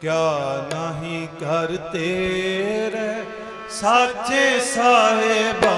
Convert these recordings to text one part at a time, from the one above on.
ਕਿਆ ਨਹੀਂ ਕਰ ਤੇਰੇ ਸਾਚੇ ਸਾਹਿਬਾ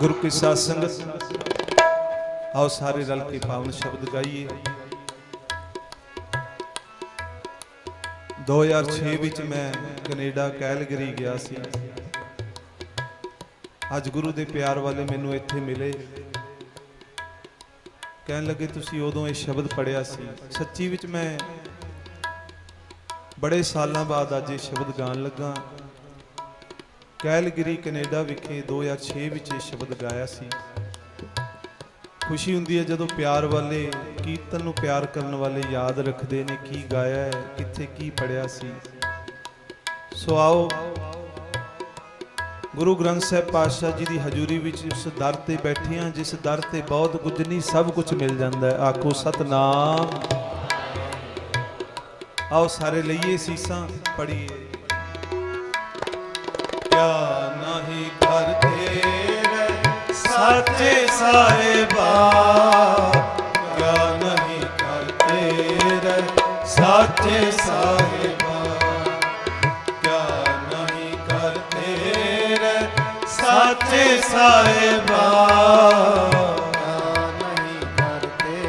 ਗੁਰੂ ਕੀ ਸਾਧ ਸੰਗਤ, ਆਓ ਸਾਰੇ ਰਲ ਕੇ ਪਾਵਨ ਸ਼ਬਦ ਗਾਈਏ। 2006 ਵਿੱਚ ਮੈਂ ਕੈਨੇਡਾ ਕੈਲਗਰੀ ਗਿਆ ਸੀ। ਅੱਜ ਗੁਰੂ ਦੇ ਪਿਆਰ ਵਾਲੇ ਮੈਨੂੰ ਇੱਥੇ ਮਿਲੇ। ਕਹਿਣ ਲੱਗੇ, ਤੁਸੀਂ ਉਦੋਂ ਇਹ ਸ਼ਬਦ ਪੜਿਆ ਸੀ। ਸੱਚੀ ਵਿੱਚ ਮੈਂ ਬੜੇ ਸਾਲਾਂ ਬਾਅਦ ਅੱਜ ਇਹ ਸ਼ਬਦ ਗਾਣ ਲੱਗਾ। ਕੈਲਗਰੀ, ਕੈਨੇਡਾ ਵਿਖੇ 2006 ਵਿੱਚ ਇਹ ਸ਼ਬਦ ਗਾਇਆ ਸੀ। ਖੁਸ਼ੀ ਹੁੰਦੀ ਹੈ ਜਦੋਂ ਪਿਆਰ ਵਾਲੇ ਕੀਰਤਨ ਨੂੰ ਪਿਆਰ ਕਰਨ ਵਾਲੇ ਯਾਦ ਰੱਖਦੇ ਨੇ, ਕੀ ਗਾਇਆ ਹੈ, ਕਿੱਥੇ ਕੀ ਪੜਿਆ ਸੀ। ਸੋ ਆਓ, ਗੁਰੂ ਗ੍ਰੰਥ ਸਾਹਿਬ ਪਾਤਸ਼ਾਹ ਜੀ ਦੀ ਹਜ਼ੂਰੀ ਵਿੱਚ ਉਸ ਦਰ ਤੇ ਬੈਠੇ ਹਾਂ, ਜਿਸ ਦਰ ਤੇ ਬਹੁਤ ਕੁਝ ਨਹੀਂ, ਸਭ ਕੁਝ ਮਿਲ ਜਾਂਦਾ ਹੈ। ਆਖੋ, ਸਤਨਾਮ। ਆਓ, ਸਾਰੇ ਲਈਏ ਸੀਸਾਂ ਪੜੀਏ ਕਿਆ ਨਹੀਂ ਕਰ ਤੇਰੇ ਸਾਚੇ ਸਾਹਿਬਾ ਕਿਆ ਨਹੀਂ ਕਰਤੇ ਤੇਰੇ ਸਾਚੇ ਸਾਹਿਬਾ ਕਿਆ ਨਹੀਂ ਕਰ ਤੇਰੇ ਸਾਹਿਬਾ ਕਿਆ ਨਹੀਂ ਕਰਦੇ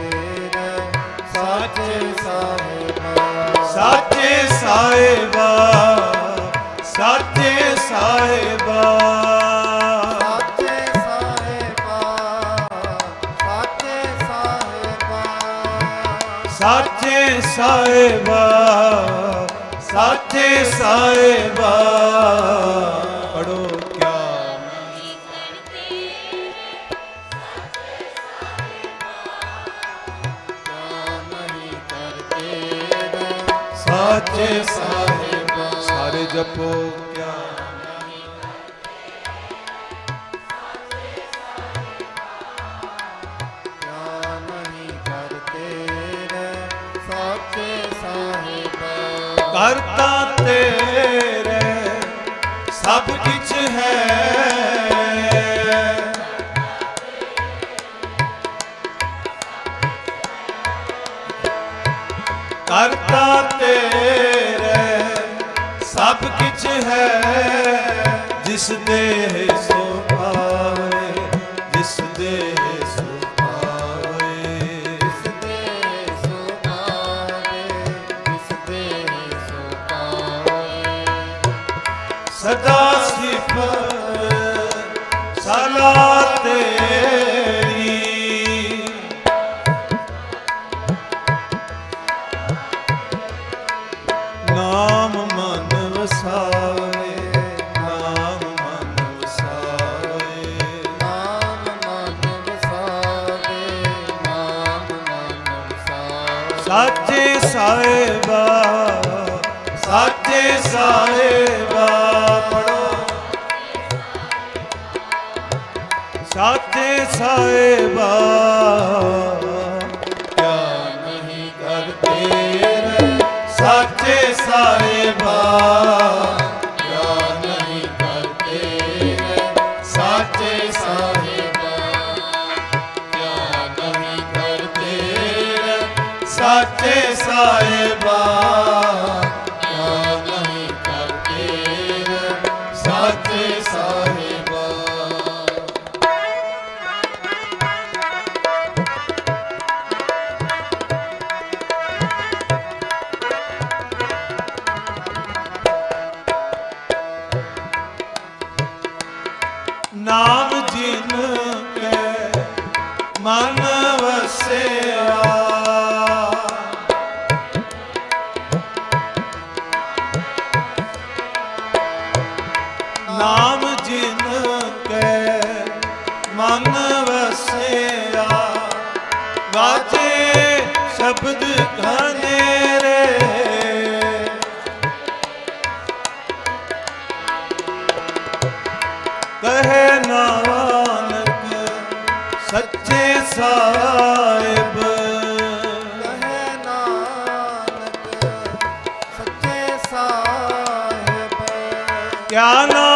ਰੇ ਸਾਚੇ ਸਾਹਿਬਾ ਸਾਚੇ ਸਾਹਿਬਾ ਸਾਹਿਬਾ ਸਾਚੇ ਸਾਹਿਬਾ। ਪੜੋ ਕਿਆ ਸਾਚੇ ਸਾਹਿਬਾ। ਸਾਰੇ ਜਪੋ। ਕਰਤਾ ਤੇਰੇ ਸਾਚੇ ਸਾਹਿਬਾ ਸਾਚੇ ਸਾਹਿਬਾ ਪੜੋ ਸਾਚੇ ਸਾਹਿਬਾ ਕਿਆ ਨਹੀਂ ਕਰਦੇ ਸਾਚੇ ਸਾਹਿਬਾ। ਮਨ ਸ਼ਬਦ ਘਨੇ ਨਾਨਕ ਸੱਚੇ ਸਾਹਿਬ। ਨਾਨਕ ਸੱਚੇ ਸਾਹਿਬ। ਕਿਆ ਨਾ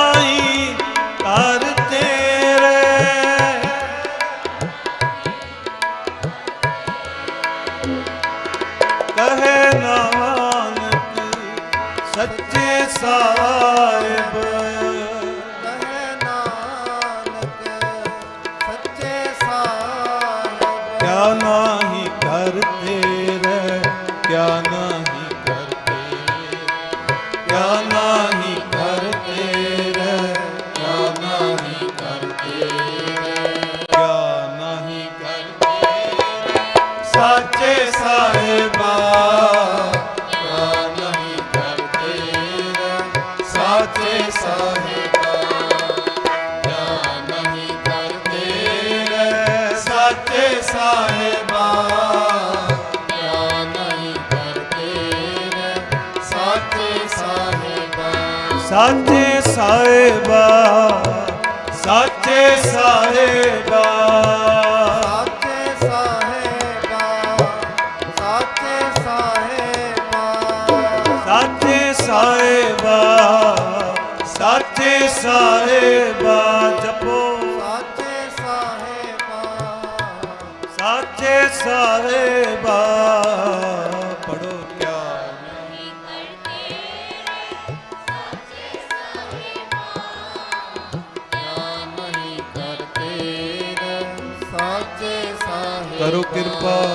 ਸੱਚੇ ਸਾਚੇ ਸਾਹਿਬਾ ਸਾਚੇ ਸਾਹਿਬਾ ਸਾਚੇ ਸਾਹਿਬਾ ਸਾਚੇ ਸਾਹਿਬਾ ਸਾਚੇ ਸਾਹਿਬਾ ਸਾਚੇ ਸਾਹਿਬਾ ਸਾਹਿਬਾ ਪੜੋ ਕਿਆ ਕਿਆ ਨਹੀਂ ਕਰਦੇ ਰੇ ਸਾਚੇ ਸਾਹਿਬਾ ਕਰੋ ਕਿਰਪਾ।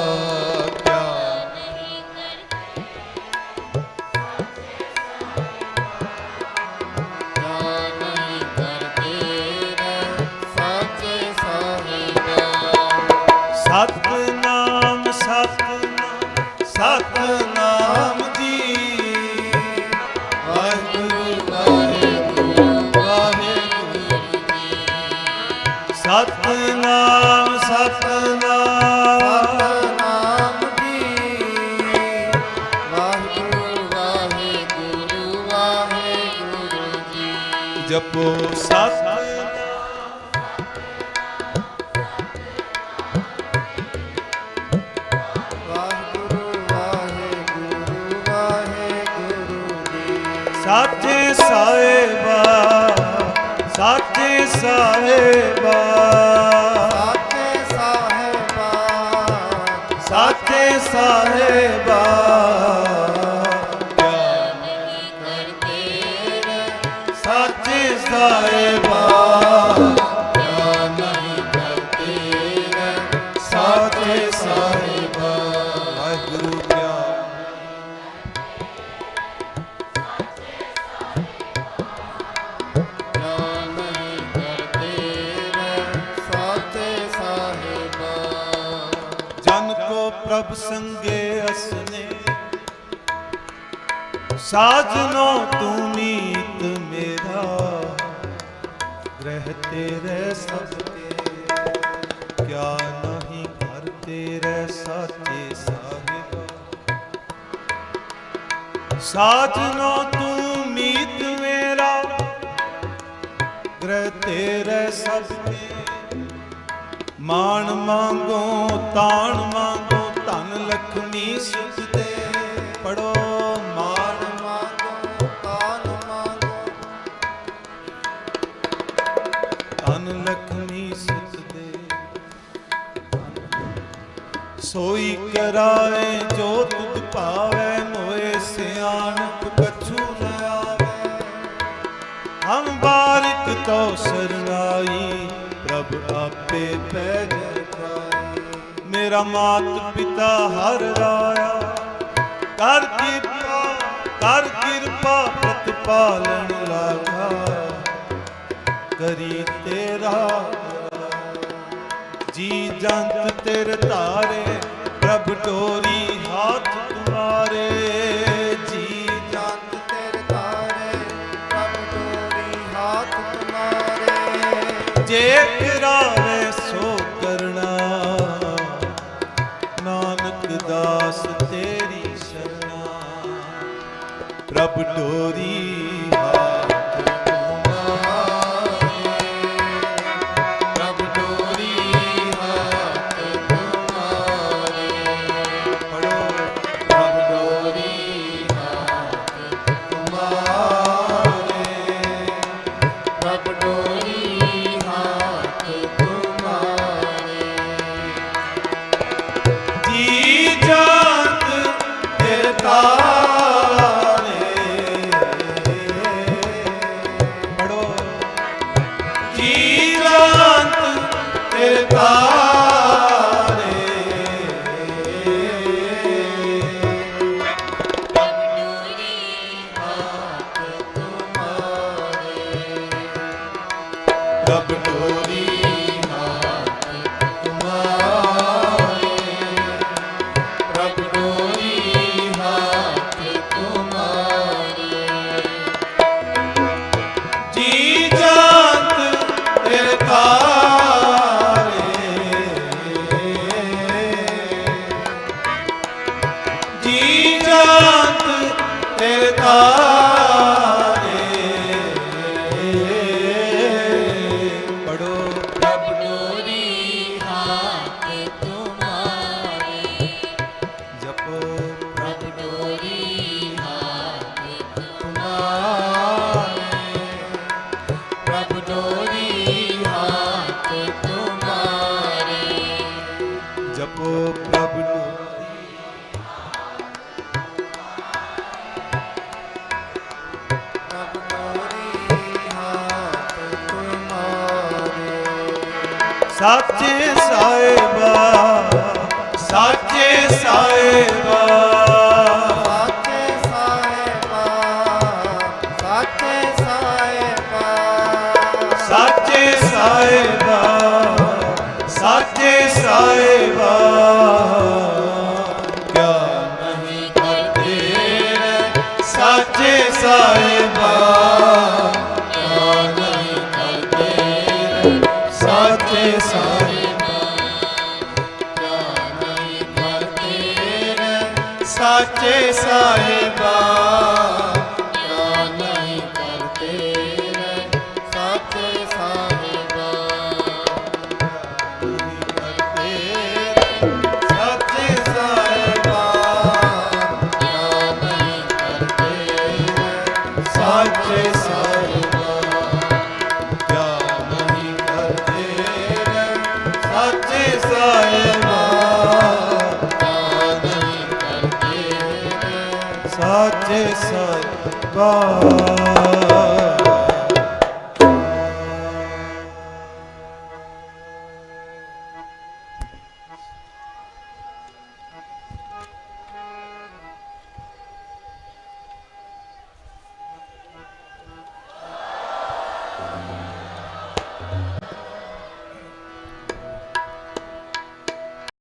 ਸਾਚੇ ਸਾਹਿਬਾ। ਸਾਚੇ ਸਾਹਿਬਾ। ਸਾਚੇ ਸਾਹਿਬਾ। ਕੋ ਸੰਗੇ ਅਸਨੇ। ਸਾਜਨੋ ਤੂੰ ਮੀਤ ਮੇਰਾ, ਗ੍ਰਹਿ ਤੇਰੇ ਸਭ ਕੇ ਕਿਆ ਨਹੀਂ ਘਰ ਤੇਰੇ ਸਾਚੇ ਸਾਹਿਬਾ। ਸਾਜਨੋ ਤੂੰ ਮੀਤ ਮੇਰਾ, ਗ੍ਰਹਿ ਤੇਰੇ ਸਭ ਕੇ ਮਾਣ ਮੰਗੋ, ਤਾਣ ਮੰਗੋ ਲਖਮੀ ਸੁਖ ਪੜੋ, ਮਾਨ ਮਾਗੋ ਕਾਨ ਮਾਗੋ ਧਨ ਲਖਮੀ ਸੁਖ ਸੋਈ ਕਰਾਏ, ਜੋ ਤੁਧ ਭਾਵੇ, ਮੋਏ ਸਿਆਣਪ ਕਛੂ ਨ ਆਵੇ। ਹਮ ਬਾਰਿਕ ਤੋ ਸਰਨਾਈ ਪ੍ਰਭ ਆਪੇ ਪੈਜ ਖਾਈ ਮੇਰਾ ਮਾਤ ਪਿਤਾ ਹਰ ਰਾਇਆ ਕਰ ਕਿਰਪਾ ਕਰ ਕਿਰਪਾ, ਪ੍ਰਤਪਾਲਨ ਲਾਗਾ ਕਰੀ ਤੇਰਾ ਜੀ ਜੰਤ ਤੇਰੇ ਧਾਰੇ, ਪ੍ਰਭ ਡੋਰੀ ਹਾਥ ਤੁਮਾਰੇ कब डोरी हाँ तब डोरी ਸਾਚੇ ਸਾਹਿਬਾ ਸਾਚੇ ਸਾਹਿਬਾ। ਸਾਚੇ ਸਾਹਿਬਾ ਸਾਚੇ ਸਾਹਿਬਾ। ਸਾਚੇ ਸਤਿਕਾਰ।